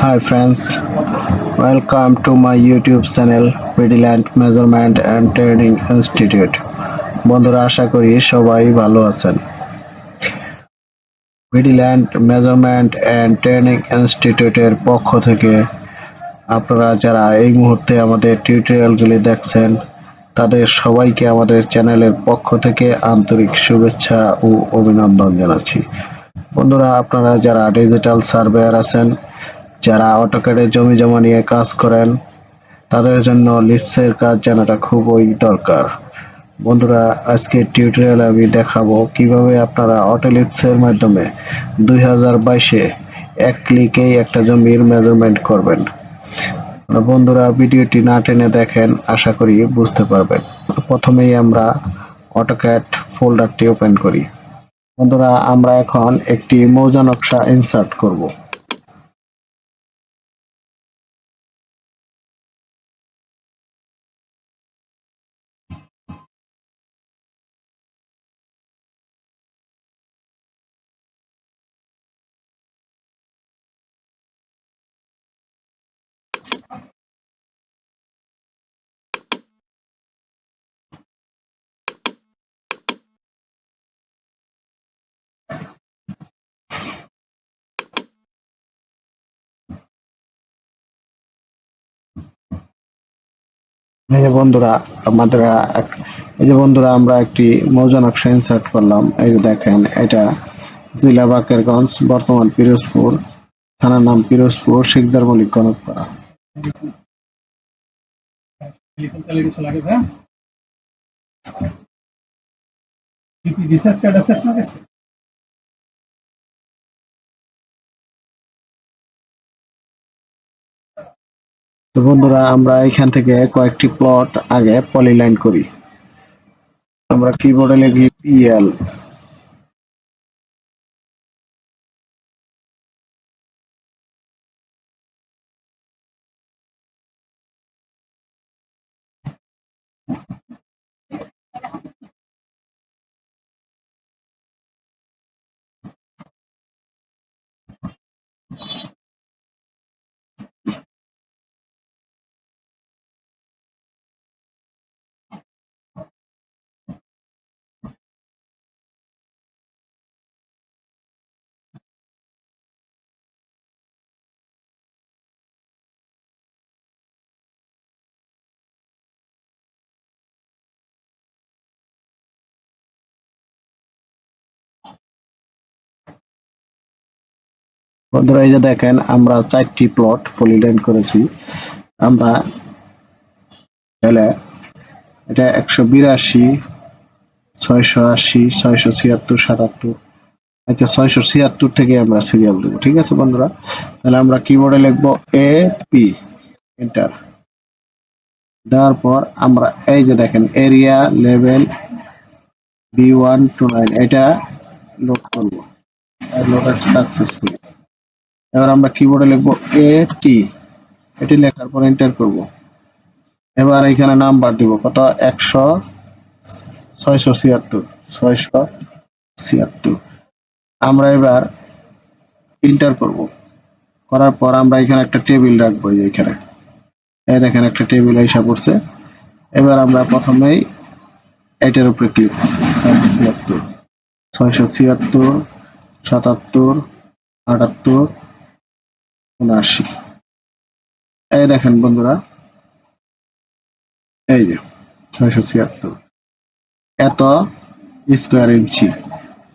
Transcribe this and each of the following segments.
Hi friends, welcome to my YouTube channel Vigilant Measurement and Training Institute. বন্ধুরা আশা করি সবাই ভালো আছেন ভিডিল্যান্ড মেজারমেন্ট অ্যান্ড ট্রেনিং ইনস্টিটিউটের পক্ষ থেকে আপনারা যারা এই মুহূর্তে আমাদের টিউটোরিয়ালগুলি দেখছেন তাদের সবাইকে আমাদের চ্যানেলের পক্ষ থেকে আন্তরিক শুভেচ্ছা ও অভিনন্দন জানাচ্ছি বন্ধুরা আপনারা যারা ডিজিটাল সার্ভেয়ার আছেন যারা অটোক্যাডে জমি জমা নিয়ে কাজ করেন, তাদের জন্য লিপসের কাজ জানাটা খুবই দরকার। বন্ধুরা, আজকে টিউটোরিয়ালে আমি দেখাবো কীভাবে আপনারা অটোলিপসের মাধ্যমে দুই হাজার বাইশে এক ক্লিকেই একটা জমির মেজারমেন্ট করবেন। বন্ধুরা, ভিডিওটি না টেনে দেখেন, আশা করি বুঝতে পারবেন। প্রথমেই আমরা অটোক্যাট ফোল্ডারটি ওপেন করি। বন্ধুরা, আমরা এখন একটি মৌজা নকশা ইনসার্ট করব। এই যে বন্ধুরা, আমাদের এই যে বন্ধুরা, আমরা একটি মৌজা নকশা ইনসার্ট করলাম। এই যে দেখেন, এটা জেলা বাকেরগঞ্জ বর্তমান পিরোজপুর, থানার নাম পিরোজপুর, শিকদার মলিক টেলিফোন লাগে জিপি রিসার্চ কার্ড আছে আপনার কাছে? তো বন্ধুরা আমরা এখান থেকে কয়েকটি প্লট আগে পলিলাইন করি। আমরা কিবোর্ডে লিখি পিএল বন্ধুরা, এই যে দেখেন, আমরা চারটি প্লট পলিলাইন করেছি। আমরা তাহলে এটা একশো বিরাশি, ছয়শো আশি, ছয়শো ছিয়াত্তর, সাতাত্তর আচ্ছা ছয়শো ছিয়াত্তর থেকে আমরা সিরিয়াল দেবো, ঠিক আছে বন্ধুরা? তাহলে আমরা কিবোর্ডে লিখব এ পি এন্টার দেওয়ার পর আমরা এই যে দেখেন area level B one two nine এটা লোড করব। লোড সাকসেসফুল এবার আমরা কিবোর্ডে লিখব এ টি এটি লেখার পর এন্টার করব। এবার এখানে নাম্বার দিব। কত? একশো ছয়শো ছিয়াত্তর। ছয়শো ছিয়াত্তর। আমরা এবার এন্টার করব। করার পর আমরা এখানে একটা টেবিল রাখব এখানে। এই দেখেন একটা টেবিল হিসাব করছে এবার আমরা প্রথমেই এটার উপরে ক্লিক ছিয়াত্তর, ছয়শো ছিয়াত্তর, সাতাত্তর, আটাত্তর উনআশি এই দেখেন বন্ধুরা, এই যে ছয়শো ছিয়াত্তর। এত স্কোয়ার ইঞ্চি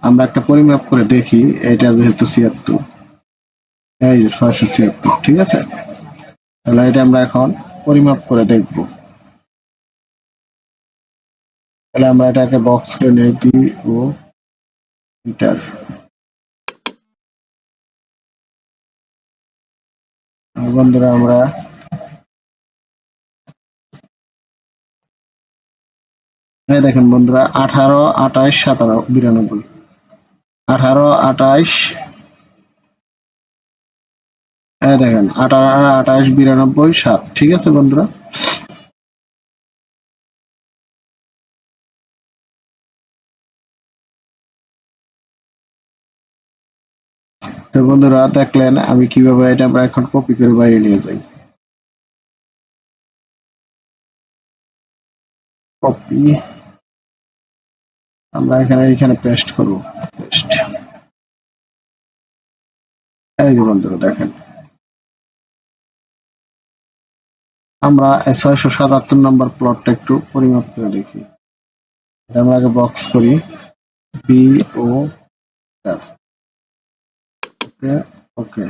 আমরা একটা পরিমাপ করে দেখি, এটা যেহেতু ছিয়াত্তর। এই যে ছয়শো ছিয়াত্তর, ঠিক আছে? তাহলে এটা আমরা এখন পরিমাপ করে দেখব। তাহলে আমরা এটাকে বক্স করে নিয়ে দিই ও মিটার বন্ধুরা, আমরা দেখেন বন্ধুরা, আঠারো, আঠাইশ, সতেরো, বিরানব্বই। আঠারো, আঠাইশ দেখেন, আঠারো, আঠাইশ, বিরানব্বই, সাত। ঠিক আছে বন্ধুরা? তো বন্ধুরা, দেখলেন আমি কীভাবে এটা আমরা এখন কপি করে বাইরে নিয়ে যাই। কপি আমরা এখানে এখানে পেস্ট করব পেস্ট এই যে বন্ধুরা, দেখেন। আমরা ছয়শো সাতাত্তর নম্বর প্লটটা একটু পরিমাপ করে দেখি। এটা আমরা আগে বক্স করি। বি ও ওকে ওকে।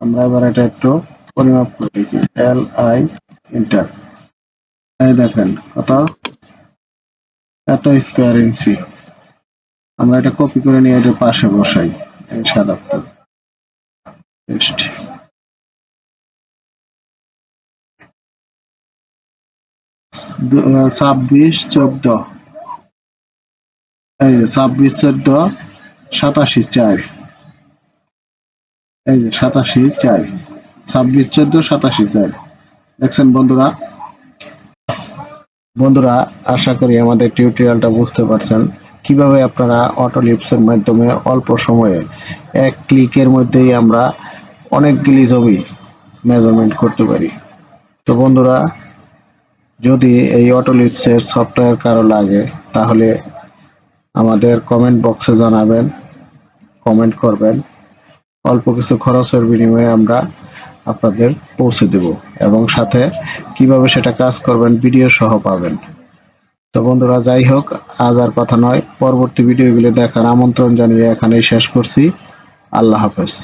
আমরা এবার এটা একটু পরিমাপ করে দেখি। এল আই ইন্টার এই দেখেন, কত? এত স্কোয়ার ইঞ্চি আমরা এটা কপি করে নিয়ে এটা পাশে বসাই, এই পেস্ট ছাব্বিশ, চোদ্দ। এই ছাব্বিশ, চোদ্দ সাতাশি চার। এই যে সাতাশি চার, ছাব্বিশ চোদ্দ, সাতাশি চার। দেখছেন বন্ধুরা? বন্ধুরা, আশা করি আমাদের টিউটোরিয়ালটা বুঝতে পারছেন। কীভাবে আপনারা অটো লিপসের মাধ্যমে অল্প সময়ে এক ক্লিকের মধ্যেই আমরা অনেকগুলি জমি মেজারমেন্ট করতে পারি। তো বন্ধুরা, যদি এই অটো লিপসের সফটওয়্যার কারও লাগে, তাহলে আমাদের কমেন্ট বক্সে জানাবেন। কমেন্ট করবেন। অল্প কিছু খরচের বিনিময়ে আমরা আপনাদের পৌঁছে দেব এবং সাথে কীভাবে সেটা কাজ করবেন ভিডিও সহ পাবেন। তো বন্ধুরা, যাই হোক, আজ আর কথা নয়। পরবর্তী ভিডিওগুলো দেখার আমন্ত্রণ জানিয়ে এখানেই শেষ করছি। আল্লাহ হাফেজ।